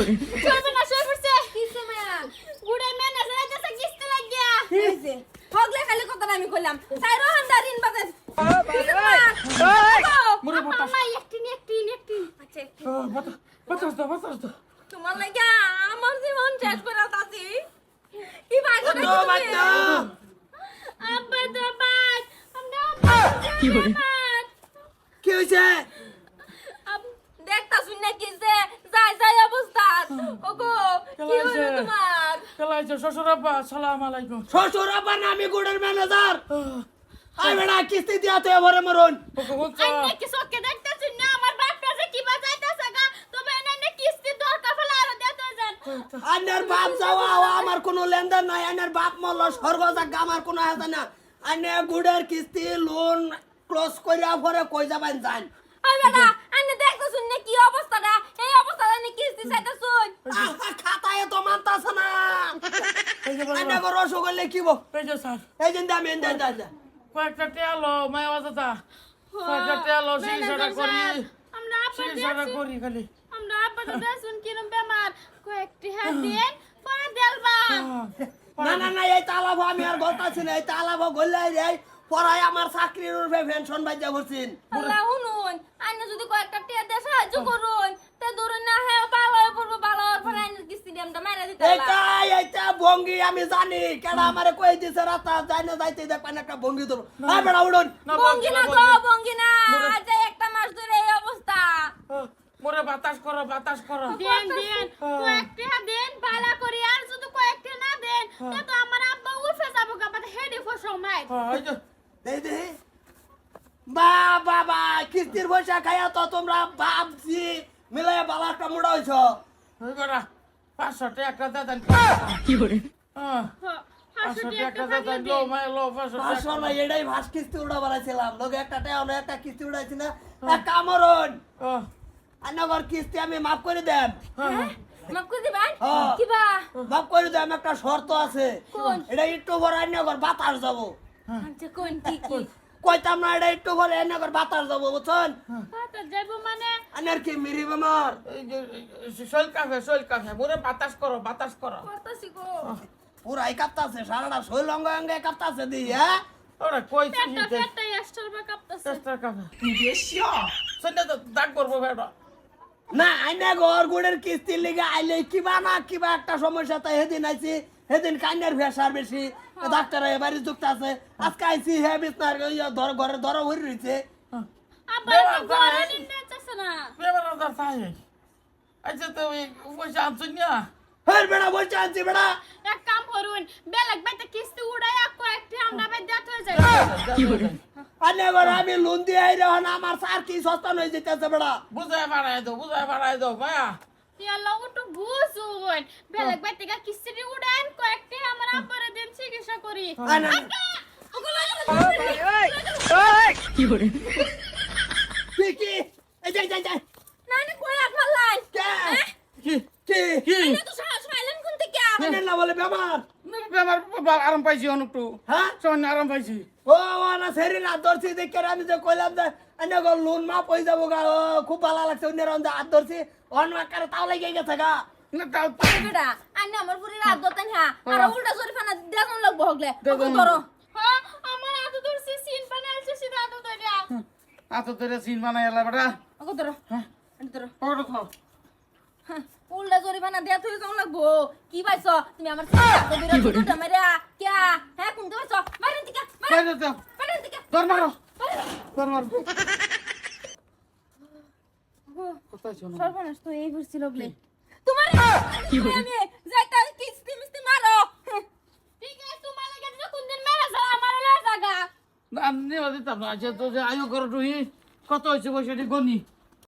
শুইবে না শুয়ে পড়ছে কিসে মায়া গুড়ে ম্যানেজার আইতাছে কিস্তি লাগিয়া হইছে হগলে খালি কথা আমি কইলাম তাই রোহান দারিন বাজে মুরে বাতাস আমা একটি একটি একটি আচ্ছা বাতাস বাতাস দাও বাতাস দাও তোমার লাগা আমার জীবন শেষ করে তাছি কি ভাগো দাও বাচ্চা আব্বা তো বাদ আমরা কি করে কি হয়েছে দেখতা শুন না কি যে যাই যাই অবস্থা ওগো কি কেলাইছে? হলো কেলাইছে শ্বশুর আব্বা সালাম আলাইকুম। শ্বশুর আব্বা না আমি গুড়ের ম্যানেজার। আই বেড়া কিস্তি দিয়া তো এবারে মরুন। আন্নে কি সকে দেখতাছ না? আমার বাপটা যে কি বাজাইতাছে গা? তবে এনে কিস্তি দরকার ফলে আরও দিতে যান। আন্নার বাপ যাওয়া আমার কোনো লেনদেন নাই। আন্নার বাপ মরল স্বর্গ যাক আমার কোনো হাতে না। আন্নে গুড়ের কিস্তি লোন ক্লোজ করিয়া পরে কই যাবেন যান। আই বেটা আন্নে দেখতা শুন না কি অবস্থাটা? এই অবস্থাটা নি কিস্তি চাইতা শুন আহা, খাতায় তো মানতাছে না এই যে বাবা, আন্নে গো রসগোল্লা কি বো এই যে স্যার এই যে দাম এনে দেন দেন কয়েকটা টেলো মায়া বাজাতা কয়েকটা টেলো চিকিৎসাটা করি। আমরা আপা চিকিৎসাটা করি খালি। আমরা আপা তো দেখুন কিরম বেমার? কয়েকটি হাত দিয়ে পরে দেলবা না না না এই তালাবো আমি আর বলতাছি না এই তালাবো গল্লাই যাই পড়াই আমার চাকরির উপরে পেনশন বাইজা করছেন। আল্লাহ আন্নে যদি কয়েকটা টিয়া দিয়ে সাহায্য করুন। তে ধরুন না হ্যাঁ ভালো হয়ে পড়ব ভালো পরে আন্নের কিস্তি দিমটা মেরে দিতে ভঙ্গি আমি জানি। কেডা আমারে কই দিছে রাতা যাই না যাইতে দেখবেন একটা ভঙ্গি ধরো। আয় বেড়া উড়ুন। না, বঙ্গি না গো না, না আজ একটা মাস ধরে এই অবস্থা। মোরে বাতাস করো বাতাস করো। দেন দেন। কয়েকটি দেন ভালো করে। আর যদি কয়েকটি না দেন তা তো আমার আব্বা উঠে যাব গা বাদ হেডে ফসল মাই আহ, এই যে। দেই দেই বা বাবা কিস্তির পয়সা খাইয়া তো তোমরা বাপজি মিলাই বালা একটা মুড়া বেড়া পাঁচশো টাকা দেন কি করে? পাঁচশো না এটাই ভাস কিস্তি উড়া বাড়াইছিলাম লোক একটা টাকা হলো একটা কিস্তি উড়াইছি না। এক কামরন কিস্তি আমি মাফ করে দেন। হ্যাঁ, মাফ করে দিবেন? হ্যাঁ। কিবা মাফ করে দেন একটা শর্ত আছে। কোন? এটা একটু পরে আন্নগর বাতাস যাব আচ্ছা কোন? কি কি? কইতাম না এটা একটু পরে আন্নগর বাতাস যাব বুঝছেন? যাব মানে? আন্নার কি মিরি বেমার শৈল কাফে শৈল কাফে মোরে বাতাস করো বাতাস করো। করতেছি গো। পুরাই কাঁপতাছে সারাটা শৈল অঙ্গ অঙ্গে কাঁপতাছে দি হ্যাঁ? ওরা কইছে পেটটা পেটটা এক্সট্রা বা কাঁপতাছে। চেষ্টা কাফে সন্ধ্যা তো দাগ করব না আইনা ঘর গুড়ের কিস্তির লিগে আইলে কিবা না কিবা একটা সমস্যা তাই সেদিন আইছি। সেদিন কান্নার ভেসার বেশি ডাক্তার এবারে যুক্ত আছে। আজকে আইছি হে বিছনার ধর ঘরে ধর বেড়া দার তাই আচ্ছা তো ওই পয়সা আনছেন না? হের বেড়া বলছে আনছি বেড়া। এক কাম করুন বেলেগ বাইতে কিস্তি উড়াইয়া কয়েকটি আমরা বাই দিতে হয়ে যায়। কি করে আইনা ঘর আমি লোন দিয়ে আই আমার সার কি সস্তা হয়ে যেতেছে বেড়া। বুঝায় বাড়াই দাও বুঝায় বাড়াই দাও ইয়াল্লা একটু বুঝুন। বেলেগ বাইতে কিস্তি উড়ান কয়েকটি আমার আব্বারে দিন চিকিৎসা করি। আইনা কি করে কি কি? এই যাই যাই যাই। নানি কই রাখ মারলাই কে? কি কি কি? আন্নে তো সাহস পাইলেন কোন থেকে আইনা না বলে বেমার বেমার আরাম পাইছি অনেকটু হ্যাঁ? সামান্য আরাম পাইছি। ও না শরীর হাত ধরছি দেখে আমি যে কইলাম যে আইনা ঘর লোন মাপ হয়ে যাব গা। ও, খুব ভালো লাগছে অন্যের অন্ধে হাত ধরছি অন্য কারে তাও লেগে গেছে গা। না তাও বেটা আন্নে আমার পুরি রাত দতেন হ্যাঁ। আর উল্টা দেজন লাগবো হগলে। ওকে ধরো। হ্যাঁ আমার হাতে ধরছি সিন বানাইছে সিধা হাতে ধরিয়া আত তোরে সিন বানাই এলা বেটা। ওকে ধরো। আন্নে ধরো। পকেটে খাও হ্যাঁ, উল্টা জরিফানা দেয়া তুই কেমন লাগবো? কি পাইছো? তুমি আমার কিয়া? হ্যাঁ কোনতে পাইছো? বাইরে থেকে বাইরে দাও বাইরে থেকে ধর মারো। ধর মারো। সর্বনাশ তো এই ঘুরছিল বলে তোমার কি হলো? আমি যাইতা কিস্তি মিস্তি মারো। ঠিক আছে তোমার লাগে কোন দিন মেরা যা আমার লয়ে জাগা না নিয়ে দিতাম না। আচ্ছা তো আয়ু করো তুই কত হয়েছে পয়সাটি গনি?